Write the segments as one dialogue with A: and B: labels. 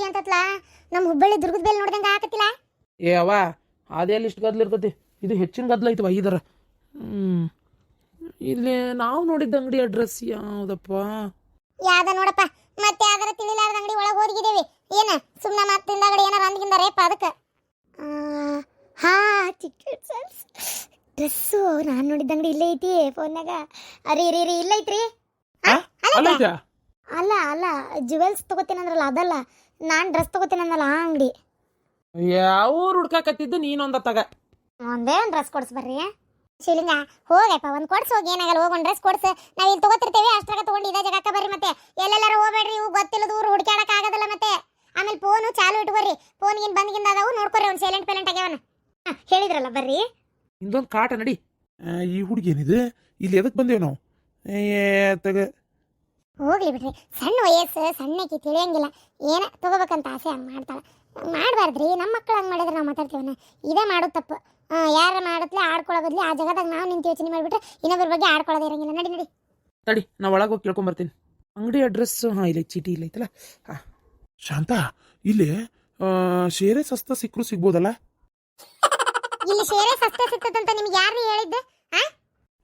A: GG ಅಂತತ್ಲ? ನಮ್ಮ ಹುಬ್ಬಳ್ಳಿ ದುರ್ಗದ bale ನೋಡ್ದಂಗ ಆಕತಿಲ್ಲ
B: ಏ ಅವ ಅದೆಲ್ಲಿ ಇಷ್ಟು ಗದ್ಲ ಇರ್ತತಿ. ಇದು ಹೆಚ್ಚಿನ ಗದ್ಲ ಐತವ ಇದರ ಇಲ್ಲಿ ನಾವು ನೋಡಿದ್ದ ಅಂಗಡಿ ಅಡ್ರೆಸ್ ಯಾವುದಪ್ಪ?
A: ಯಾವ್ದ ನೋಡಪ್ಪ ಮತ್ತೆ ಯಾವ್ದಾರ ತಿಳಿಲಾರ್ದ ಅಂಗಡಿ ಒಳಗೆ ಹೋಗಿದ್ದೇವೆ. ಏನ ಸುಮ್ಮನೆ ಮತ್ತೆ ಅಂಗಡಿ ಏನಾರ ಅಂದ್ಗಿಂದ ರೇಪ ಅದಕ್ಕೆ? ಹಾ ಟಿಕೆಟ್ ಸೆಲ್ಸ್ ಡ್ರೆಸ್ಸು ನಾನು ನೋಡಿದ್ದ ಅಂಗಡಿ ಇಲ್ಲೇ ಐತಿ ಫೋನ್ಯಾಗ. ಅರಿ ರೀ ರೀ ಇಲ್ಲ ಐತ್ರಿ? ಆ? ಅಲ್ಲ ಅಲ್ಲ ಅಲ್ಲ ತಗೋತೀನಿ ಅಂದ್ರಲ್ಲ ಅದಲ್ಲ. ನಾನು ಡ್ರೆಸ್ ತಗೋತೀನಲ್ಲ ಆ ಅಂಗಡಿ.
B: ಯಾವ ಹುಡ್ಕಾಕತ್ತಿದ್ದು ನೀನೊಂದ ತಗ.
A: ಒಂದೇ ಒಂದು ಡ್ರೆಸ್ ಕೊಡ್ಸ್ ಬರ್ರಿ. ಶಿವಲಿಂಗ ಹೋಗಪ್ಪ ಒಂದ್ ಕೊಡ್ಸ್ ಹೋಗಿ ಏನಾಗಲ್ಲ ಹೋಗಿ ಒಂದು ಡ್ರೆಸ್ ಕೊಡ್ಸ್. ನಾವು ಇಲ್ಲಿ ತಗೋತಿರ್ತೇವೆ ಅಷ್ಟ್ರಾಗ ತಗೊಂಡು ಇದೇ ಜಾಗಕ್ಕೆ ಬರ್ರಿ ಮತ್ತೆ. ಎಲ್ಲೆಲ್ಲಾರ ಹೋಗ್ಬೇಡ್ರಿ ಇವು ಗೊತ್ತಿಲ್ಲದ ಊರು ಹುಡುಕ್ಯಾಡಕ್ ಆಗೋದಿಲ್ಲ ಮತ್ತೆ. ಆಮೇಲೆ ಫೋನು ಚಾಲು ಇಟ್ಕೊರಿ ಫೋನ್ ಗಿನ್ ಬಂದ್ಗಿಂದ ಅದಾವು ನೋಡ್ಕೊರಿ ಅವ್ನು ಸೈಲೆಂಟ್ ಪೇಲೆಂಟ್ ಆಗ್ಯಾವನ ಹಾಂ ಹೇಳಿದ್ರಲ್ಲ ಬರ್ರಿ.
B: ಇಂದೊಂದು ಕಾಟ ನಡಿ. ಆ, ಈ ಹುಡುಗಿ ಏನಿದೆ? ಇಲ್ಲಿ ಎದಕ್ಕೆ ಬಂದೇವು ನಾವು? ಏ ತಗ.
A: ಹೋಗ್ಲಿ ಬಿಡ್ರಿ. ಸಣ್ಣ ವಯಸ್ಸು ಸಣ್ಣಕ್ಕೆ ತಿಳಿಯಂಗಿಲ್ಲ. ಏನ ತಗೋಬೇಕಂತ ಆಸೆ ಹಂಗೆ ಮಾಡ್ತಾಳೆ. ಮಾಡಬಾರ್ದ್ರಿ. ನಮ್ಮ ಮಕ್ಕಳು ಹಂಗೆ ಮಾಡಿದ್ರೆ ನಾವು ಮಾತಾಡ್ತೀವನ? ಇದೇ ಮಾಡೋದು ತಪ್ಪು. ಯಾರ ಮಾಡತ್ಲೆ ಆಡ್ಕೊಳ್ಳೋ ಬದ್ಲಿ ಆ ಜಾಗದಾಗ ನಾವು ನಿಂತು ಯೋಚನೆ ಮಾಡಿಬಿಟ್ರೆ ಇನ್ನೊಬ್ಬರ ಬಗ್ಗೆ ಆಡ್ಕೊಳ್ಳೋದೇ ಇರಂಗಿಲ್ಲ. ನಡಿ ನಡಿ.
B: ತಡಿ ನಾವು ಒಳಗೆ ಹೋಗಿ ಕೇಳ್ಕೊಂಬರ್ತೀನಿ ಅಂಗಡಿ ಅಡ್ರೆಸ್ ಹಾಂ ಇಲ್ಲ ಚೀಟಿ ಇಲ್ಲ ಐತಲ್ಲ? ಹಾಂ. ಶಾಂತ ಇಲ್ಲಿ ಆ, ಶೇರೆ ಸಸ್ತ ಸಿಕ್ಕರು ಸಿಗ್ಬೋದಲ್ಲ?
A: ಇಲ್ಲಿ ಶೇರೆ ಸಸ್ತ ಸಿಗ್ತದಂತ ನಿಮ್ಗೆ ಯಾರು ಹೇಳಿದ್ದೆ?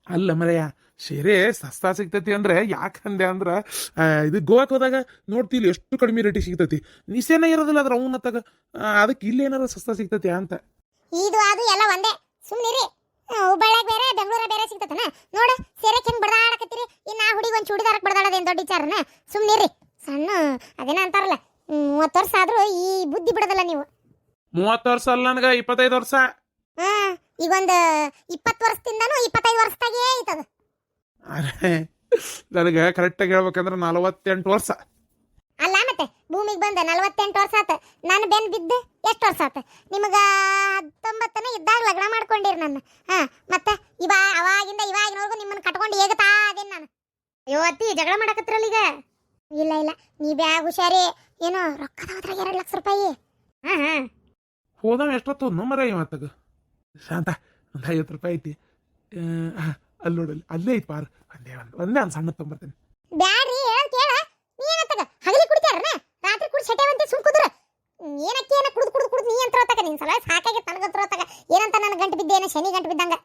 B: ಅಲ್ಲ ಮರೆಯ ಶೇರೆ ಸಸ್ತಾ ಸಿಗ್ತೈತಿ ಅಂದ್ರೆ ಯಾಕಂದೆ ಅಂದ್ರೆ ಇದು ಗೋವಾಕ್ ಹೋದಾಗ ನೋಡ್ತಿಲ್ಲ ಎಷ್ಟು ಕಡಿಮೆ ರೇಟಿಗೆ ಸಿಗ್ತೈತಿ. ನಿಸೇನ ಇರೋದಿಲ್ಲ ಅದ್ರ ಅವನ ತಗ ಅದಕ್ಕೆ ಇಲ್ಲಿ ಏನಾರ ಸಸ್ತಾ ಸಿಗ್ತೈತಿ ಅಂತ.
A: ಇದು ಅದು ಎಲ್ಲ ಒಂದೇ. ಸುಮ್ಮನಿರಿ ಹುಬ್ಬಳ್ಳಿಯಾಗ ಬೇರೆ ಬೆಂಗಳೂರ ಬೇರೆ ಸಿಗ್ತತನ? ನೋಡು ಸೀರೆ ಹೆಂಗ್ ಬಡದಾಡಕತ್ತೀರಿ ಇನ್ನು ಆ ಹುಡುಗಿ ಒಂದು ಚೂಡಿದಾರಕ್ಕೆ ಬಡದಾಡೋದೇನು ದೊಡ್ಡ ವಿಚಾರನ? ಸುಮ್ಮನಿರಿ ಸಣ್ಣ ಅದೇನ ಅಂತಾರಲ್ಲ. ಮೂವತ್ತು ವರ್ಷ ಆದ್ರೂ ಈ ಬುದ್ಧಿ ಬಿಡೋದಲ್ಲ ನೀವು.
B: ಮೂವತ್ತು ವರ್ಷ ಅಲ್ಲ ನನಗೆ ಇಪ್ಪತ್ತೈದು ವರ್ಷ.
A: ಹಾಂ ಈಗ ಒಂದು ಇಪ್ಪತ್ತು ವರ್ಷದಿಂದನೂ ಇಪ್ಪತ್ತೈದು ವರ್ಷದಾಗೇ ಐತದ.
B: ಅರೆ ನನಗೆ ಕರೆಕ್ಟಾಗಿ ಹೇಳ್ಬೇಕಂದ್ರೆ ನಲವತ್ತೆಂಟು ವರ್ಷ.
A: ಅಲ್ಲ ಮತ್ತೆ ಭೂಮಿಗೆ ಬಂದ ನಲವತ್ತೆಂಟು ವರ್ಷ ಆತ. ನಾನು ಬೆನ್ ಬಿದ್ದು ಎಷ್ಟು ವರ್ಷ ಆತ? ನಿಮಗೆ ಹತ್ತೊಂಬತ್ತನೇ ಇದ್ದಾಗ ಲಗ್ನ ಮಾಡ್ಕೊಂಡಿರಿ ನನ್ನ ಹಾ ಮತ್ತೆ ಇವಾ ಅವಾಗಿಂದ ಇವಾಗಿನವರೆಗೂ ನಿಮ್ಮನ್ನ ಕಟ್ಕೊಂಡು ಹೇಗತಾ ಅದೇನು ನಾನು. ಅಯ್ಯೋ ಅತ್ತಿ ಜಗಳ ಮಾಡಕತ್ತಿರಲ್ಲ ಈಗ? ಇಲ್ಲ ಇಲ್ಲ ನೀ ಬ್ಯಾಗ್ ಹುಷಾರಿ. ಏನೋ ರೊಕ್ಕದ ಹೋದ್ರಾಗ ಎರಡು ಲಕ್ಷ ರೂಪಾಯಿ. ಹಾ ಹಾ.
B: ಹೋದಾಗ ಎಷ್ಟೊತ್ತು? ಮರ ಇವತ್ತಾಗ ಶಾಂತ ಒಂದು ಐವತ್ತು ರೂಪಾಯಿ ಐತಿ. ಅಲ್ಲಿ ನೋಡಲ್ಲಿ ಅಲ್ಲೇ ಐತ್ ಬಾರ್. ಒಂದೇ ಒಂದು ಒಂದೇ ಒಂದು ಸಣ್ಣ ತೊಗೊಂಬರ್ತೇನೆ.
A: ಬ್ಯಾಡ್ರಿ ಹೇಳಂತ ಹೇಳ ನೀ ಏನಂತಾಗ ಹಗಲಿ ಕುಡಿತಾರನ? ರಾತ್ರಿ ಕುಡಿ ಸೆಟೆವಂತೆ ಸುಮ್ ಕುದ್ರ. ಏನಕ್ಕೆ ಏನ ಕುಡ್ದು ಕುಡ್ದು ಕುಡ್ದು ನೀ ಅಂತ ಹೋತಾಗ ನಿನ್ ಸಲ ಸಾಕಾಗೈತೆ ನನಗಂತರ ಹೋತಾಗ ಏನಂತ ನನ್ನ ಗಂಟು ಬಿದ್ದೇನ ಶನಿ ಗಂಟು ಬಿದ್ದಂಗ?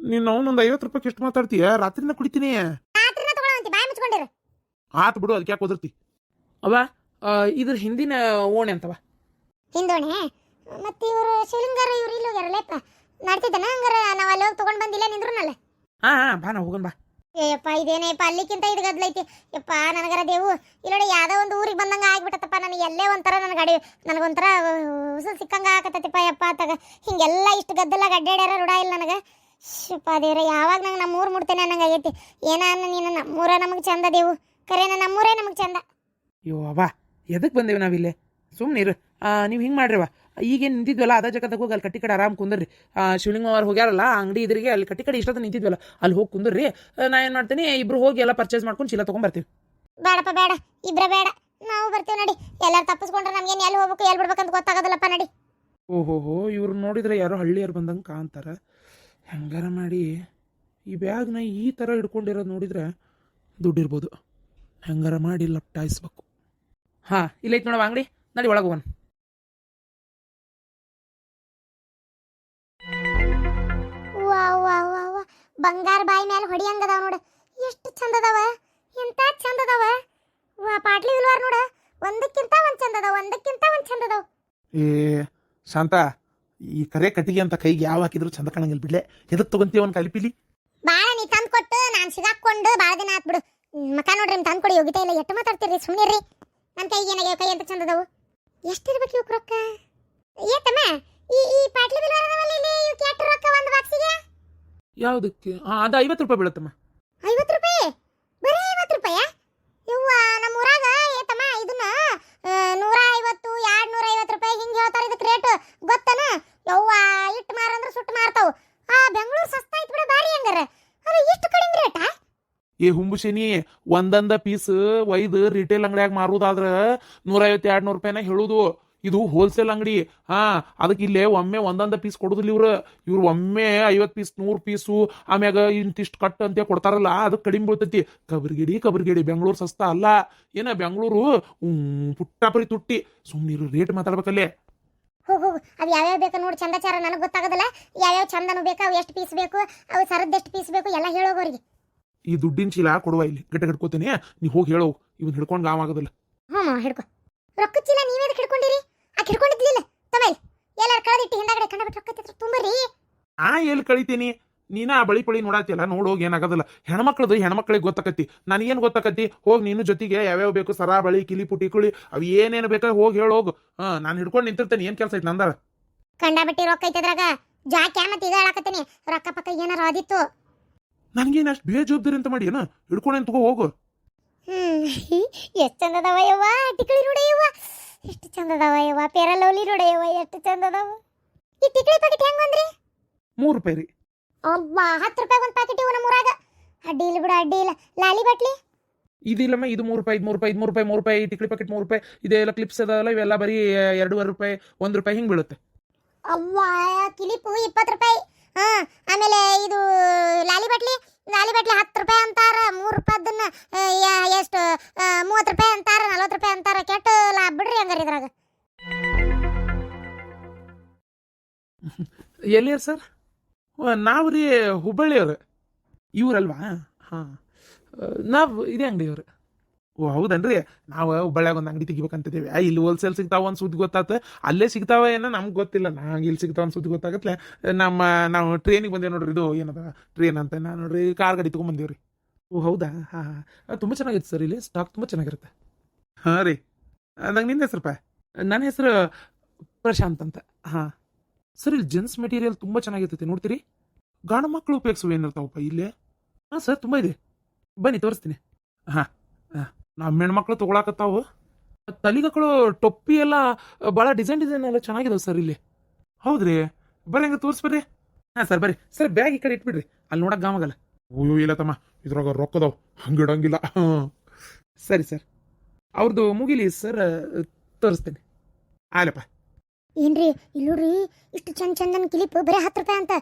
B: ನೀನು ಅವನೊಂದು ಐವತ್ತು ರೂಪಾಯಿ ಎಷ್ಟು ಮಾತಾಡ್ತೀಯ? ರಾತ್ರಿನ ಕುಡಿತೀನಿ.
A: ರಾತ್ರಿನ ತಗೊಳಂತಿ ಬಾಯಿ ಮುಚ್ಕೊಂಡಿರು.
B: ಆತ್ ಬಿಡು ಅದಕ್ಕೆ ಯಾಕೆ ಕುದಿರ್ತಿ ಅವ ಇದ್ರ ಹಿಂದಿನ ಓಣೆ ಅಂತವ
A: ಹಿಂದೋಣೆ? ಮತ್ತೆ ಇವರು ಶಿಲಿಂಗಾರ ಇವ್ರು ಇಲ್ಲಿ ಹೋಗ್ಯಾರಲ್ಲಪ್ಪ ನಡ್ತಿದ್ದನ ಹಂಗಾರ ನಾವು ಅಲ್ಲಿ ಹೋಗಿ ತಗೊಂಡ್ ಬಂದಿಲ್ಲ ನಿಂದ್ರನಲ್ಲ?
B: ಹಾ ಹಾ ಬಾ ನಾ ಹೋಗೋಣ ಬಾ.
A: ಏಯಪ್ಪ ಇದೇನೇಪ್ಪ ಅಲ್ಲಿಕ್ಕಿಂತ ಇದು ಗದ್ಲೈತಿ. ಯಪ್ಪ ನನಗರ ದೇವು. ಇಲ್ಲೋಡಿ ಯಾವ್ದೋ ಒಂದು ಊರಿಗೆ ಬಂದಂಗೆ ಆಗ್ಬಿಟ್ಟತ್ತಪ್ಪ. ನನಗೆ ಎಲ್ಲೇ ಒಂಥರ ನನ್ನ ಗಾಡಿ ನನಗೊಂಥರ ಉಸಿರು ಸಿಕ್ಕಂಗ ಆಗತ್ತಪ್ಪ ಯಪ್ಪ ತಗ. ಹಿಂಗೆಲ್ಲ ಇಷ್ಟು ಗದ್ದಲ ಅಡ್ಡಾಡ್ಯಾರ ರೂಢ ಇಲ್ಲ ನನಗೆ. ಶಿಪ್ಪ ದೇವ್ರ ಯಾವಾಗ ನಂಗೆ ನಮ್ಮೂರು ಮುಡ್ತೇನೆ ಅನ್ನಂಗೆ ಆಗೈತಿ. ಏನ ಅನ್ನ ನೀನು ನಮ್ಮೂರ ನಮಗೆ ಚಂದ ದೇವು. ಕರೇನ ನಮ್ಮೂರೇ ನಮಗೆ ಚಂದ.
B: ಅಯ್ಯೋ ಅವ ಎದಕ್ಕೆ ಬಂದೇವಿ ನಾವಿಲ್ಲೇ? ಸುಮ್ಮನೆ ಇರು ನೀವು ಹಿಂಗೆ ಮಾಡ್ರಿವ ಈಗೇನು ನಿಂತಿದ್ವಲ್ಲ? ಅದ ಜಗದಾಗ ಹೋಗಿ ಅಲ್ಲಿ ಕಟ್ಟಿ ಕಡೆ ಆರಾಮ್ ಕುಂದ್ರಿ ಶಿವಲಿಂಗ ಅವ್ರು ಹೋಗ್ಯಾರಲ್ಲ ಅಂಗಡಿ ಇದ್ರಿಗೆ ಅಲ್ಲಿ ಕಟ್ಟಿ ಕಡೆ ಇಷ್ಟೊತ್ತು ನಿಂತಿದ್ವಲ್ಲ ಅಲ್ಲಿ ಹೋಗಿ ಕುಂದ್ರಿ ನಾ ಏನು ಮಾಡ್ತೀನಿ ಇಬ್ರು ಹೋಗಿ ಎಲ್ಲ ಪರ್ಚೇಸ್ ಮಾಡ್ಕೊಂಡು ಚೀಲ ತಗೊಂಡ್ಬರ್ತೀವಿ
A: ಬೇಡಪ್ಪ ಬೇಡ. ಇಬ್ರ ಬೇಡ. ನಾವು ಬರ್ತೀವಿ ನಡಿ. ಎಲ್ಲಾರು ತಪ್ಪಿಸ್ಕೊಂಡ್ರೆ ನಮ್ಗೇನು ಎಲ್ಲಿ ಹೋಗ್ಬೇಕು ಎಲ್ಲಿ ಬಿಡ್ಬೇಕಂತ ಗೊತ್ತಾಗೋದಿಲ್ಲಪ್ಪ ನಡಿ.
B: ಓಹೋ ಹೋ ಇವ್ರು ನೋಡಿದ್ರೆ ಯಾರೋ ಹಳ್ಳಿಯರು ಬಂದಂಗೆ ಕಾಣ್ತಾರ. ಹೆಂಗಾರ ಮಾಡಿ ಈ ಬ್ಯಾಗ್ನ ಈ ಥರ ಹಿಡ್ಕೊಂಡಿರೋದು ನೋಡಿದ್ರೆ ದುಡ್ಡಿರ್ಬೋದು ಹೆಂಗಾರ ಮಾಡಿ ಲಪ್ಟಾಯಿಸ್ಬೇಕು. ಹಾಂ ಇಲ್ಲೈತೆ ನೋಡವ ಅಂಗಡಿ. ನಡಿ ಒಳಗೆ ಹೋಗೋಣ.
A: ಬಂಗಾರ ಬಾಯಿ ಮೇಲೆ ಹೊಡಿಯಂಗದಾವ ನೋಡು. ಎಷ್ಟು ಚಂದ ಅದಾವ ಎಂತ ಚಂದ ಅದಾವ ವಾ ಪಾಟ್ಲಿ ಇಲ್ವಾರ ನೋಡು. ಒಂದಕ್ಕಿಂತ ಒಂದ್ ಚಂದ ಅದಾವ ಒಂದಕ್ಕಿಂತ ಒಂದ್ ಚಂದ ಅದಾವ
B: ಏ ಶಾಂತ ಈ ಕರೆ ಕಟ್ಟಿಗೆ ಅಂತ ಕೈಗೆ ಯಾವ ಹಾಕಿದ್ರು ಚಂದ ಕಾಣಂಗಿಲ್ಲ ಬಿಡ್ಲೆ. ಎದಕ್ ತಗೊಂತೀವಿ ಅವ್ನ ಕಲಿಪಿಲಿ
A: ಬಾಳ ನೀ ತಂದು ಕೊಟ್ಟು ನಾನು ಸಿಗಾಕೊಂಡು ಬಾಳ ದಿನ ಆತ್ ಬಿಡು ಮಕ ನೋಡ್ರಿ ತಂದು ಕೊಡಿ ಯೋಗಿತಾ ಇಲ್ಲ. ಎಷ್ಟು ಮಾತಾಡ್ತೀರಿ ಸುಮ್ಮನಿರ್ರಿ ನನ್ನ ಕೈಗೆ ಏನಾಗ ಕೈ ಅಂತ ಚಂದ ಅದಾವು ಎಷ್ಟಿರ್ಬೇಕು ಇವ್ಕ ರೊಕ್ಕ? ಏತಮ್ಮ ಈ ಈ ಪಾಟ್ಲಿ ಬಿಲ್ವಾರದ ಅದಾವಲ್ಲ ಇಲ್ಲಿ ಇವಕ್ಕೆ ಎಷ್ಟು ರೊಕ್ಕ ಒಂದು ಬಾಕ್ಸಿಗೆ
B: ಯಾವುದಕ್ಕೆ? ಹಾಂ ಅದು ಐವತ್ತು ರೂಪಾಯಿ ಬೀಳುತ್ತಮ್ಮ.
A: ಐವತ್ತು ರೂಪಾಯಿ? ಬರೀ ಐವತ್ತು ರೂಪಾಯ? ಯವ್ವ ನಮ್ಮ ಊರಾಗ ಏತಮ್ಮ ಇದನ್ನ ನೂರ ಐವತ್ತು ಎರಡು ನೂರ ಐವತ್ತು ರೂಪಾಯಿ ಹಿಂಗೆ ಹೇಳ್ತಾರೆ ಇದಕ್ಕೆ ರೇಟ್. ಗೊತ್ತನ? ಯವ್ವ ಇಟ್ಟು ಮಾರಂದ್ರೆ ಸುಟ್ಟು ಮಾರ್ತಾವು. ಆ ಬೆಂಗಳೂರು ಸಸ್ತಾ ಐತ್ ಬಿಡ ಬಾರಿ ಹೆಂಗಾರ. ಅಲ್ಲ ಇಷ್ಟು ಕಡಿಮೆ ರೇಟಾ?
B: ಏ ಹುಂಬುಶನಿ ಒಂದೊಂದ ಪೀಸ್ ಒಯ್ದು ರಿಟೇಲ್ ಅಂಗಡಿಯಾಗ ಮಾರುದಾದ್ರ ನೂರೈವತ್ತು ಎರಡು ನೂರು ರೂಪಾಯಿನ ಹೇಳುದು. ಇದು ಹೋಲ್ಸೇಲ್ ಅಂಗಡಿ. ಹಾ ಅದಕ್ಕೆ ಇಲ್ಲೇ ಒಮ್ಮೆ ಒಂದೊಂದು ಪೀಸ್ ಕೊಡುದಿಲ್ಲ ಇವ್ರು. ಇವ್ರು ಒಮ್ಮೆ ಐವತ್ತು ಪೀಸ್ ನೂರು ಪೀಸು ಆಮ್ಯಾಗ ಇಂತಿಷ್ಟು ಕಟ್ ಅಂತ ಕೊಡ್ತಾರಲ್ಲ ಅದು ಕಡಿಮೆ ಬೀಳ್ತೈತಿ. ಕಬರ್ಗಿಡಿ ಕಬರ್ಗಿಡಿ ಬೆಂಗಳೂರು ಸಸ್ತಾ ಅಲ್ಲ. ಏನ ಬೆಂಗಳೂರು? ಪುಟ್ಟಪರಿ ತುಟ್ಟಿ. ಸುಮ್ಮನಿರು ರೇಟ್ ಮಾತಾಡ್ಬೇಕಲ್ಲೇ.
A: ಹೋಗು ಅದು ಯಾವ್ಯಾವ ಬೇಕು ನೋಡಿ ಚಂದಚಾರ ನನಗೆ ಗೊತ್ತಾಗೋದಿಲ್ಲ. ಯಾವ್ಯಾವ ಚಂದನು ಬೇಕು ಅವು ಎಷ್ಟು ಪೀಸ್ ಬೇಕು ಅವು ಸರದ್ದು ಎಷ್ಟು ಪೀಸ್ ಬೇಕು ಎಲ್ಲ ಹೇಳೋಗೋರಿಗೆ
B: ಈ ದುಡ್ಡಿನ ಚೀಲ ಕೊಡುವ ಇಲ್ಲಿ ಗಟ್ಟ ಹಿಡ್ಕೋತೀನಿ ನೀ ಹೋಗಿ ಹೇಳೋ ಇವನ್ ಹಿಡ್ಕೊಂಡು ಗಾಮ್ ಆಗೋದಿಲ್ಲ.
A: ಹ್ಞೂ ಹಿಡ್ಕೊ. ರೊಕ್ಕ ಚೀಲ ಹಿಡ್ಕೊಂಡಿರಿ ಆಕೆ ಹಿಡ್ಕೊಂಡಿದ್ಲಿಲ್ಲ ತಮೇಲ್ ಎಲ್ಲಾರು ಕಳೆದಿಟ್ಟು ಹಿಂದಾಗಡೆ ಕಂಡಬಿಟ್ಟು ರೊಕ್ಕ ತಿತ್ರ ತುಂಬರಿ
B: ಆ ಎಲ್ಲಿ ಕಳಿತೀನಿ? ನೀನ ಆ ಬಳಿ ಪಳಿ ನೋಡಾತಿಯಲ್ಲ ನೋಡೋಗಿ ಏನಾಗೋದಿಲ್ಲ. ಹೆಣ್ಮಕ್ಳದು ಹೆಣ್ಮಕ್ಳಿಗೆ ಗೊತ್ತಾಕತಿ. ನನಗೇನು ಗೊತ್ತಾಕತಿ? ಹೋಗಿ ನೀನು ಜೊತೆಗೆ ಯಾವ್ಯಾವ ಬೇಕು ಸರಾ ಬಳಿ ಕಿಲಿ ಪುಟಿ ಕುಳಿ ಅವು ಏನೇನು ಬೇಕಾ ಹೋಗಿ ಹೇಳೋಗು ಹಾ ನಾನು ಹಿಡ್ಕೊಂಡು ನಿಂತಿರ್ತೇನೆ. ಏನು ಕೆಲಸ ಐತೆ ನಂದಾರ?
A: ಕಂಡಬಿಟ್ಟಿ ರೊಕ್ಕ ಐತದ್ರಾಗ ಜಾಕೆ ಮತ್ತೆ ಇದು ಹೇಳಾಕತ್ತೀನಿ. ರೊಕ್ಕ ಪಕ್ಕ ಏನಾರ ಆದಿತ್ತು.
B: ನನಗೇನು ಅಷ್ಟು ಬೇಜವಾಬ್ದಾರಿ ಅಂತ ಮಾಡಿ ಏನು? ಹಿಡ್ಕೊಂಡು ತಗೋ ಹೋಗು.
A: ಹ್ಮ್ ಎಷ್ಟು ಚಂದದವ ಯವ್ವ ಟಿಕ್ಳಿ ಎಷ್ಟು ಚಂದದವ ಯವ್ವ? ಪೇರಲೌಲಿ ನೋಡಯ್ಯವ್ವ ಎಷ್ಟು ಚಂದದವ? ಈ ತಿಕ್ಳಿ ಪ್ಯಾಕೆಟ್ ಹೆಂಗ್ ಬಂದ್ರಿ?
B: ಮೂರು ರೂಪಾಯಿ ರೀ.
A: ಅಬ್ಬ ಹತ್ತು ರೂಪಾಯಿ ಒಂದು ಪ್ಯಾಕೆಟ್ ಇವು ನಮ್ಮೂರಾಗ ಅಡ್ಡಿ ಇಲ್ಲ ಬಿಡು ಅಡ್ಡಿ ಇಲ್ಲ. ಲಾಲಿ ಬಟ್ಲಿ?
B: ಇದಿಲ್ಲಮ್ಮ ಇದು ಮೂರು ರೂಪಾಯಿ ಇದು ಮೂರು ರೂಪಾಯಿ ಇದು ಮೂರು ರೂಪಾಯಿ ಮೂರು ರೂಪಾಯಿ ಟಿಕ್ಲಿ ಪ್ಯಾಕೆಟ್ ಮೂರು ರೂಪಾಯಿ ಇದೆಲ್ಲ ಕ್ಲಿಪ್ಸ್ ಅದಲ್ಲ ಇವೆಲ್ಲ ಬರೀ ಎರಡೂವರೆ ರೂಪಾಯಿ ಒಂದು ರೂಪಾಯಿ ಹಿಂಗೆ ಬೀಳುತ್ತೆ.
A: ಅವ್ವ ಕಿಲಿಪು ಇಪ್ಪತ್ತು ರೂಪಾಯಿ. ಹಾ ಆಮೇಲೆ ಇದು ಲಾಲಿ ಬಟ್ಲಿ ಲಾಲಿ ಬಟ್ಲಿ ಹತ್ತು ರೂಪಾಯಿ ಅಂತಾರ ಮೂರು ರೂಪಾಯಿದನ್ನ ಎಷ್ಟು ಮೂವತ್ತು ರೂಪಾಯಿ ಅಂತಾರ ನಲ್ವತ್ತು ರೂಪಾಯಿ
B: ಎಲ್ಲಿಯರ್ ಸರ್? ನಾವು ರೀ ಹುಬ್ಬಳ್ಳಿಯವ್ರು ಇವ್ರಲ್ವಾ? ಹಾಂ. ನಾವು ಇದೇ ಅಂಗಡಿಯವ್ರು ಓ ಹೌದನ್ರಿ? ನಾವು ಹುಬ್ಬಳ್ಳಿಯಾಗ ಒಂದು ಅಂಗಡಿ ತೆಗಿಬೇಕಂತಿದ್ದೇವೆ. ಇಲ್ಲಿ ಹೋಲ್ಸೇಲ್ ಸಿಗ್ತಾವ ಒಂದು ಸುದ್ದಿ ಗೊತ್ತಾತ. ಅಲ್ಲೇ ಸಿಗ್ತಾವ ಏನೋ ನಮ್ಗೆ ಗೊತ್ತಿಲ್ಲ. ನಂಗೆ ಇಲ್ಲಿ ಸಿಗ್ತಾವ ಒಂದು ಸುದ್ದಿ ಗೊತ್ತಾಗತ್ತೆ ನಮ್ಮ ನಾವು ಟ್ರೈನಿಗೆ ಬಂದೇವೆ ನೋಡ್ರಿ ಇದು ಏನದ ಟ್ರೈನ್ ಅಂತ. ನಾನು ನೋಡ್ರಿ ಕಾರ್ ಗಾಡಿ ತೊಗೊಂಬಂದೇವ್ರಿ ಓ ಹೌದಾ? ಹಾಂ ಹಾಂ. ತುಂಬ ಚೆನ್ನಾಗಿತ್ತು ಸರ್ ಇಲ್ಲಿ. ಸ್ಟಾಕ್ ತುಂಬ ಚೆನ್ನಾಗಿರುತ್ತೆ. ಹಾಂ ರೀ. ನಂಗೆ ನಿನ್ನ ಹೆಸರಪ್ಪ? ನನ್ನ ಹೆಸರು ಪ್ರಶಾಂತ್ ಅಂತ. ಹಾಂ. ಸರ್ ಇಲ್ಲಿ ಜೆನ್ಸ್ ಮೆಟೀರಿಯಲ್ ತುಂಬ ಚೆನ್ನಾಗಿರ್ತೈತೆ ನೋಡ್ತೀರಿ? ಗಾಣ ಮಕ್ಕಳು ಉಪಯೋಗಿಸುವ ಏನಿರ್ತಾವಪ್ಪ ಇಲ್ಲೇ? ಹಾಂ ಸರ್ ತುಂಬ ಇದೆ. ಬನ್ನಿ ತೋರಿಸ್ತೀನಿ. ಹಾಂ ಹಾಂ ನಮ್ಮ ಹೆಣ್ಮಕ್ಳು ತೊಗೊಳಕತ್ತಾವು. ತಲಿಗಕ್ಕಳು ಟೊಪ್ಪಿ ಎಲ್ಲ ಭಾಳ ಡಿಸೈನ್ ಡಿಸೈನ್ ಎಲ್ಲ ಚೆನ್ನಾಗಿದಾವೆ ಸರ್ ಇಲ್ಲಿ. ಹೌದ್ರಿ? ಬರ್ರಿ ಹಂಗೆ ತೋರಿಸ್ಬರ್ರಿ ಹಾಂ ಸರ್ ಬರ್ರಿ. ಸರ್ ಬ್ಯಾಗ್ ಈ ಕಡೆ ಇಟ್ಬಿಡ್ರಿ. ಅಲ್ಲಿ ನೋಡಕ್ಕೆ ಗಾಮಗಲ್ಲ ಓಯೋ ಇಲ್ಲ ತಮ್ಮ. ಇದ್ರಾಗ ರೊಕ್ಕದವು ಹಂಗೆ ಇಡಂಗಿಲ್ಲ. ಹಾಂ. ಸರಿ ಸರ್ ಅವ್ರದ್ದು ಮುಗಿಲಿ ಸರ್ ತೋರಿಸ್ತೀನಿ. ಆಲಪ್ಪ
A: ಏನ್ರಿ, ಇಲ್ಲಿ ನೋಡ್ರಿ, ಇಷ್ಟು ಚಂದ ಚಂದನ್ ಕ್ಲಿಪ್ ಬರೀ ಹತ್ತು ರೂಪಾಯಿ ಅಂತ.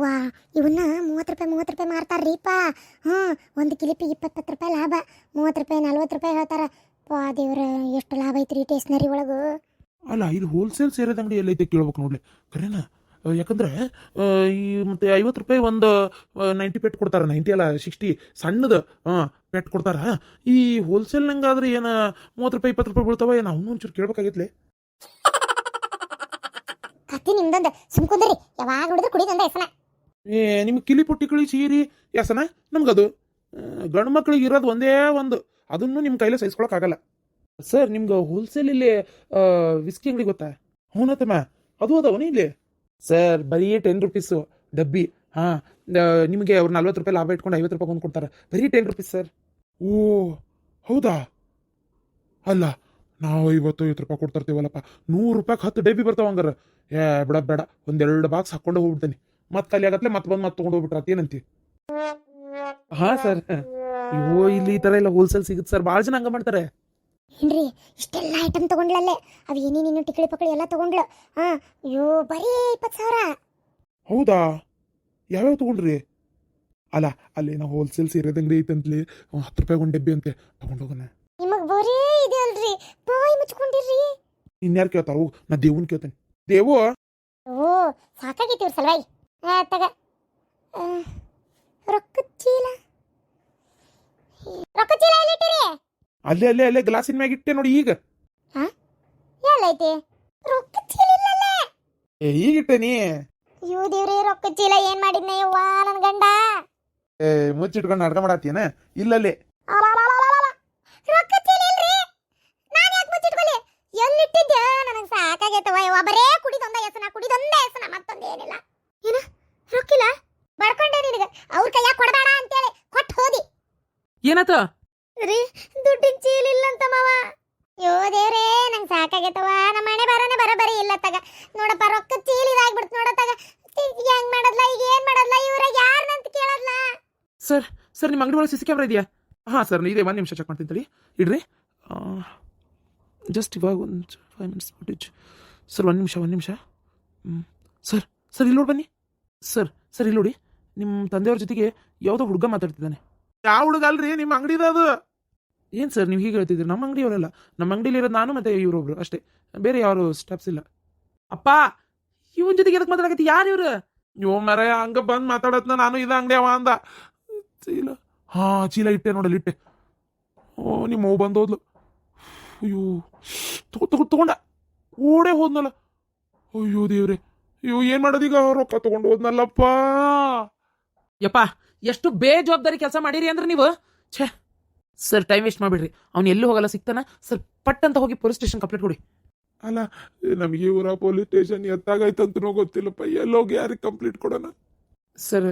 A: ವಾ, ಇವನ್ನ ಮೂವತ್ತು ರೂಪಾಯಿ ಮೂವತ್ತು ರೂಪಾಯಿ ಮಾರ್ತಾರ್ರಿಪ್ಪ ಹ್ಞೂ, ಒಂದು ಕಿಲಿಪಿಗೆ ಇಪ್ಪತ್ತತ್ತು ರೂಪಾಯಿ ಲಾಭ, ಮೂವತ್ತು ರೂಪಾಯಿ, ನಲ್ವತ್ತು ರೂಪಾಯಿ ಹೇಳ್ತಾರ. ವಾ ದೇವ್ರ, ಎಷ್ಟು ಲಾಭ ಐತ್ರಿ ಟೇಸ್ನರಿ ಒಳಗೆ.
B: ಅಲ್ಲ, ಇದು ಹೋಲ್ಸೇಲ್ ಸೇರಿದ ಅಂಗಡಿ ಎಲ್ಲೈತೆ ಕೇಳ್ಬೇಕು ನೋಡ್ಲಿ. ಕರೆನಾ ಯಾಕಂದ್ರೆ ಈ ಮತ್ತೆ ಐವತ್ತು ರೂಪಾಯಿ ಒಂದು ನೈಂಟಿ ಪೆಟ್ ಕೊಡ್ತಾರೆ ನೈಂಟಿ ಅಲ್ಲ ಸಿಕ್ಸ್ಟಿ ಸಣ್ಣದು, ಹಾಂ ಪೆಟ್ ಕೊಡ್ತಾರ. ಈ ಹೋಲ್ಸೇಲ್ನಂಗಾದ್ರೆ ಏನು ಮೂವತ್ತು ರೂಪಾಯಿ, ಇಪ್ಪತ್ತು ರೂಪಾಯಿ ಬೀಳ್ತಾವ? ಏನು ಅವನು ಒಂಚೂರು ಕೇಳ್ಬೇಕಾಗಿತ್ಲೆ?
A: ಕತ್ತಿ ನಿಮ್ದೊಂದು ಸುಮ್ಕುಂದ್ರಿ ಯಾವಾಗ ನೋಡಿದ್ರು ಕುಡಿದಂದ ಹೆಸನ
B: ಏ ನಿಮ್ಗೆ ಕಿಲಿ ಪುಟ್ಟಿ ಕಳಿ ಸೀರಿ ಎಸನ? ನಮ್ಗದು. ಗಂಡು ಮಕ್ಳಿಗೆ ಇರೋದು ಒಂದೇ ಒಂದು. ಅದನ್ನು ನಿಮ್ಮ ಕೈಲಿ ಸಹಿಸ್ಕೊಳಕ್ಕಾಗಲ್ಲ ಸರ್, ನಿಮ್ಗೆ ಹೋಲ್ಸೇಲ್ ಇಲ್ಲಿ ವಿಸ್ಕಿ ಅಂಗಡಿ ಗೊತ್ತಾ? ಹ್ಞೂನತ್ತಮ್ಮ ಅದು ಅದಾವನ ಇಲ್ಲಿ? ಸರ್, ಬರೀ ಟೆನ್ ರುಪೀಸು ಡಬ್ಬಿ. ಹಾಂ ನಿಮಗೆ ಅವ್ರು ನಲ್ವತ್ತು ರೂಪಾಯಿ ಲಾಭ ಇಟ್ಕೊಂಡು ಐವತ್ತು ರೂಪಾಯಿ ಒಂದು ಕೊಡ್ತಾರೆ. ಬರೀ ಟೆನ್ ರುಪೀಸ್ ಸರ್. ಓ, ಹೌದಾ? ಅಲ್ಲ ನಾವು ಇವತ್ತು ಐವತ್ತು ರೂಪಾಯಿ ಕೊಡ್ತಿರ್ತೀವಲ್ಲಪ್ಪ. ನೂರು ರೂಪಾಯಿಗೆ ಹತ್ತು ಡಬ್ಬಿ ಬರ್ತಾವ ಹಂಗಾರೆ. ಏ ಬಿಡ ಬೇಡ. ಒಂದೆರಡು ಬಾಕ್ಸ್ ಹಾಕೊಂಡು ಹೋಗ್ಬಿಡ್ತೀನಿ. ಮತ್ತೆ ಅಲ್ಲಿ ಆಗತ್ಲೆ ಮತ್ತೆ ಬಂದು ಮತ್ತೆ ತೊಗೊಂಡು ಹೋಗ್ಬಿಟ್ರೆ ಅದೇನಂತಿ ಹಾ ಸರ್. ಅಯ್ಯೋ ಇಲ್ಲಿ ಈ ಥರ ಎಲ್ಲ ಹೋಲ್ಸೇಲ್ ಸಿಗುತ್ತೆ ಸರ್. ಭಾಳ ಜನ ಹಂಗೆ ಮಾಡ್ತಾರೆ.
A: ಏನ್ರಿ ಇಷ್ಟೆಲ್ಲ ಐಟಮ್ ತಗೊಂಡ್ಲಲ್ಲೇ ಅವು ಏನೇನೇನು ಟಿಕಳಿ ಪಕಳಿ ಎಲ್ಲ ತಗೊಂಡ್ಲು ಹಾ ಅಯ್ಯೋ ಬರೀ ಇಪ್ಪತ್ತು ಸಾವಿರ.
B: ಹೌದಾ? ಯಾವ್ಯಾವ ತಗೊಂಡ್ರಿ? ಅಲ್ಲ ಅಲ್ಲಿ ನಾವು ಹೋಲ್ಸೇಲ್ ಸೀರೆದ ಅಂಗಡಿ ಐತಂತ್ಲಿ ಹತ್ತು ರೂಪಾಯಿ ಒಂದು ಡಬ್ಬಿ ಅಂತೆ. ತೊಗೊಂಡು ಹೋಗೋಣ
A: ನಿಮಗ್ ಬರೀ ಇದೆ ಅಲ್ರಿ ಬಾಯಿ ಮುಚ್ಕೊಂಡಿರ್ರಿ
B: ಇನ್ಯಾರು ಕೇಳ್ತಾರ? ಹೋಗು ನಾ ದೇವನ್ ಕೇಳ್ತೇನೆ. ದೇವು?
A: ಓ ಸಾಕಾಗೈತಿ ಇವ್ರ ಸಲುವಾಗಿ. ಆ, ತಗ. ಆ, ರೊಕ್ಕದ ಚೀಲ. ರೊಕ್ಕ ಚೀಲ ಎಲ್ಲಿಟ್ಟಿರಿ
B: ಅಲ್ಲೇ ಅಲ್ಲೇ ಅಲ್ಲೇ ಗ್ಲಾಸಿನ ಮ್ಯಾಗ ಇಟ್ಟೆ ನೋಡಿ ಈಗ.
A: ಎಲ್ಲೈತಿ? ರೊಕ್ಕ ಚೀಲ ಇಲ್ಲಲ್ಲೇ.
B: ಏ ಈಗ ಇಟ್ಟೇನಿ
A: ಅಯ್ಯೋ ದೇವ್ರಿ ರೊಕ್ಕ ಚೀಲ ಏನ್ ಮಾಡಿದ್ನೆ ಯವ್ವ ನನ್ ಗಂಡ?
B: ಏ ಮುಚ್ಚಿಟ್ಕೊಂಡು ನಾಟಕ ಮಾಡತ್ತೀನ ಇಲ್ಲಲ್ಲೇ
A: ರೊಕ್ಕದ ಚೀಲ ಇಲ್ರಿ ನಾನ್ ಯಾಕೆ ಮುಚ್ಚಿಟ್ಕೊಲಿ ಎಲ್ಲಿಟ್ಟಿದ್ದೆ ನನಗ್ ಸಾಕಾಗೈತವ ಯವ್ವ ಬರೇ ಕುಡಿದೊಂದ ಹೆಸನ ಕುಡಿದೊಂದ ಹೆಸನ ಮತ್ತೊಂದ್ ಏನಿಲ್ಲ. ಏನ? ರೊಕ್ಕಿಲ್ಲ? ಬಡ್ಕೊಂಡೆ ನಿನಗೆ. ಅವ್ರ ಕೈಯಾಗ ಕೊಡಬೇಡ ಅಂತೇಳಿ ಕೊಟ್ಟು ಹೋದಿ.
C: ಏನಾತ?
A: ರೀ ದುಡ್ಡಿನ ಚೀಲ ಇಲ್ಲ ಅಂತ ಮಾವ. ಯೋ ದೇವ್ರೇ ನಂಗೆ ಸಾಕಾಗೈತವ ನಮ್ಮ ಮನೆ ಬರೋನೆ ಬರೋಬರಿ ಇಲ್ಲ ತಗ. ನೋಡಪ್ಪ ರೊಕ್ಕ ಚೀಲ ಇದಾಗ್ಬಿಡ್ತು ನೋಡ ತಗ. ಹೆಂಗ್ ಮಾಡದ್ಲ ಈಗ ಏನ್ ಮಾಡದ್ಲ ಇವ್ರ ಯಾರನ್ನಂತ ಕೇಳದ್ಲ?
B: ಸರ್ ಸರ್ ನಿಮ್ಮ ಅಂಗಡಿ ಒಳಗೆ ಸಿ ಸಿ ಕ್ಯಾಮ್ರಾ ಇದೆಯಾ? ಹಾಂ ಸರ್ ಇದೆ ಒಂದು ನಿಮಿಷ ಚೆಕ್ ಮಾಡ್ತೀನಿ ತಡಿ. ಇಡ್ರಿ.
C: ಜಸ್ಟ್ ಇವಾಗ ಒಂದು ಫೈವ್ ಮಿನಿಟ್ಸ್ ಫುಟೇಜ್ ಸರ್ ಒಂದು ನಿಮಿಷ ಒಂದು ನಿಮಿಷ ಹ್ಞೂ ಸರ್ ಸರ್ ಇಲ್ಲಿ ನೋಡಿ ಬನ್ನಿ. ಸರ್ ಸರ್ ಇಲ್ಲಿ ನೋಡಿ ನಿಮ್ಮ ತಂದೆಯವ್ರ ಜೊತೆಗೆ ಯಾವುದೋ ಹುಡುಗ ಮಾತಾಡ್ತಿದ್ದಾನೆ.
B: ಯಾವ ಹುಡುಗ ಅಲ್ರಿ? ನಿಮ್ಮ ಅಂಗಡಿದ ಅದು.
C: ಏನು ಸರ್ ನೀವು ಹೀಗೆ ಹೇಳ್ತಿದ್ರು ನಮ್ಮ ಅಂಗಡಿಯವರಲ್ಲ ನಮ್ಮ ಅಂಗಡಿಲಿರೋದು ಇರೋದು ನಾನು ಮತ್ತು ಇವರೊಬ್ರು ಅಷ್ಟೇ. ಬೇರೆ ಯಾರು ಸ್ಟಾಫ್ಸ್ ಇಲ್ಲ. ಅಪ್ಪ ಇವನ್ ಜೊತೆಗೆ ಎದಕ್ಕೆ ಮಾತಾಡಕತ್ತಿ? ಯಾರು ಇವ್ರು?
B: ಇವ್ ಮರ ಹಂಗ ಬಂದು ಮಾತಾಡತ್ನ ನಾನು ಇದ ಅಂಗಡಿ ಅವ ಅಂದ. ಚೀಲ. ಹಾ ಚೀಲ ಇಟ್ಟೆ ನೋಡಲ್ಲಿ ಇಟ್ಟೆ. ಓ ನಿಮ್ಮ ಬಂದು ಹೋದ್ಲು ಅಯ್ಯೋ ತಗೋ ತಗೋ ತಗೊಂಡ. ಓಡೇ ಹೋದ್ನಲ್ಲ. ಅಯ್ಯೋ ದೇವ್ರೆ ಅಯ್ಯೋ ಏನ್ ಮಾಡೋದೀಗ? ರೊಕ್ಕ ತಗೊಂಡು ಹೋದ್ನಲ್ಲಪ್ಪ.
C: ಯಪ್ಪ ಎಷ್ಟು ಬೇಜವಾಬ್ದಾರಿ ಕೆಲಸ ಮಾಡಿರಿ ಅಂದ್ರೆ ನೀವು? ಛೇ ಸರ್ ಟೈಮ್ ವೇಸ್ಟ್ ಮಾಡಿಬಿಡ್ರಿ. ಅವ್ನು ಎಲ್ಲೂ ಹೋಗಲ್ಲ ಸಿಗ್ತಾನ? ಸರ್ ಪಟ್ ಅಂತ ಹೋಗಿ ಪೊಲೀಸ್ ಸ್ಟೇಷನ್ ಕಂಪ್ಲೀಟ್ ಕೊಡಿ.
B: ಅಲ್ಲ ನಮಗೆ ಊರ ಪೊಲೀಸ್ ಸ್ಟೇಷನ್ ಎತ್ತಾಗೈತಂತನೂ ಗೊತ್ತಿಲ್ಲಪ್ಪ. ಎಲ್ಲೋಗಿ ಯಾರಿಗೆ ಕಂಪ್ಲೀಟ್ ಕೊಡೋಣ?
C: ಸರ್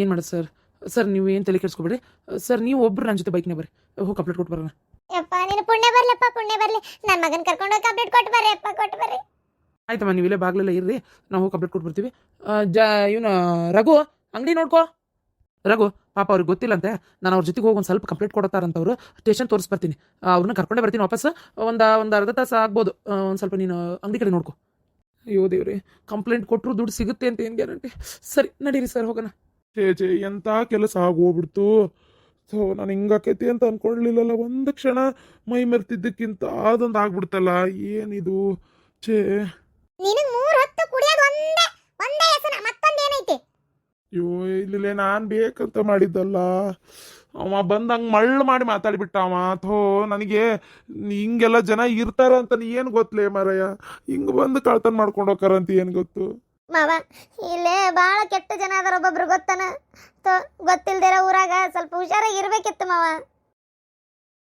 C: ಏನು ಮಾಡೋದು ಸರ್? ಸರ್ ನೀವು ಏನು ತಲೆ ಕೆಡಿಸ್ಕೊಬೇಡಿ ಸರ್ ನೀವು ಒಬ್ರು ನನ್ನ ಜೊತೆ ಬೈಕ್ನೇ ಬರ್ರಿ. ಹೋಗಿ ಕಂಪ್ಲೇಂಟ್ ಕೊಟ್ಟು ಬರೋಣ
A: ಯಪ್ಪ ನೀನು ಪುಣ್ಯ ಬರ್ಲಪ್ಪ ಪುಣ್ಯ ಬರ್ಲಿ. ನನ್ನ ಮಗನ್ ಕರ್ಕೊಂಡು ಹೋಗಿ ಕಂಪ್ಲೀಟ್ ಕೊಟ್ಟು ಬರ್ರಿ ಅಪ್ಪ ಕೊಟ್ಟು ಬರ್ರಿ.
C: ಆಯ್ತಮ್ಮ ನೀವು ಇಲ್ಲೇ ಬಾಗ್ಲೆಲ್ಲ ಇರ್ರಿ. ನಾವು ಹೋಗಿ ಕಂಪ್ಲೇಂಟ್ ಕೊಟ್ಟು ಬರ್ತೀವಿ. ಜ ಇವನು ರಘು ಅಂಗಡಿ ನೋಡ್ಕೋ. ರಘು ಪಾಪ ಅವ್ರಿಗೆ ಗೊತ್ತಿಲ್ಲಂತೆ. ನಾನು ಅವ್ರ ಜೊತೆಗೆ ಹೋಗಿ ಒಂದು ಸ್ವಲ್ಪ ಕಂಪ್ಲೇಂಟ್ ಕೊಡತ್ತಾರಂತವ್ರು. ಸ್ಟೇಷನ್ ತೋರಿಸ್ಬರ್ತೀನಿ ಅವ್ರನ್ನ ಕರ್ಕೊಂಡೇ ಬರ್ತೀನಿ ವಾಪಸ್. ಒಂದು ಒಂದು ಅರ್ಧ ತಾಸು ಆಗ್ಬೋದು. ಒಂದು ಸ್ವಲ್ಪ ನೀನು ಅಂಗಡಿ ಕಡೆ ನೋಡ್ಕೊ. ಅಯ್ಯೋ ದೇವ್ರಿ ಕಂಪ್ಲೇಂಟ್ ಕೊಟ್ಟರು ದುಡ್ಡು ಸಿಗುತ್ತೆ ಅಂತ ಏನು ಗ್ಯಾರಂಟಿ ಸರಿ ನಡೀರಿ ಸರ್ ಹೋಗೋಣ.
B: ಛೇ ಛೇ ಎಂತ ಕೆಲಸ ಆಗೋಗ್ಬಿಡ್ತು? ಸೊ ನಾನು ಹಿಂಗಾಕೈತಿ ಅಂತ ಅನ್ಕೊಳ್ಳಿಲ್ಲಲ್ಲ ಒಂದು ಕ್ಷಣ ಮೈ ಮೆರ್ತಿದ್ದಕ್ಕಿಂತ ಅದೊಂದು ಆಗ್ಬಿಡ್ತಲ್ಲ. ಏನಿದು? ಛೇ.
A: ನಿನಗ್ ಮೂರ್ ಹೊತ್ತು ಕುಡಿಯೋದು ಒಂದೇ ಒಂದೇ ಹೆಸನ ಮತ್ತೊಂದ್ ಏನೈತಿ?
B: ಅಯ್ಯೋ ಇಲ್ಲೇ ನಾನು ಬೇಕಂತ ಮಾಡಿದ್ದಲ್ಲ. ಅವ ಬಂದ್ ಹಂಗೆ ಮಳ್ಳು ಮಾಡಿ ಮಾತಾಡಿಬಿಟ್ಟ ಅವ. ಥೋ ನನಗೆ ಹಿಂಗೆಲ್ಲ ಜನ ಇರ್ತಾರ ಅಂತ ಏನು ಗೊತ್ತಲೇ ಮಾರಯ್ಯ ಹಿಂಗೆ ಬಂದು ಕಳ್ತನ ಮಾಡ್ಕೊಂಡು ಹೋಗ್ತಾರಂತ ಏನು ಗೊತ್ತು?
A: ಮಾವ, ಇಲ್ಲೇ ಭಾಳ ಕೆಟ್ಟ ಜನ ಅದಾರ ಒಬ್ಬೊಬ್ರು ಗೊತ್ತನ? ತೋ, ಗೊತ್ತಿಲ್ದಿರೋ ಊರಾಗ ಸ್ವಲ್ಪ ಹುಷಾರಾಗಿ ಇರ್ಬೇಕಿತ್ತು ಮಾವ.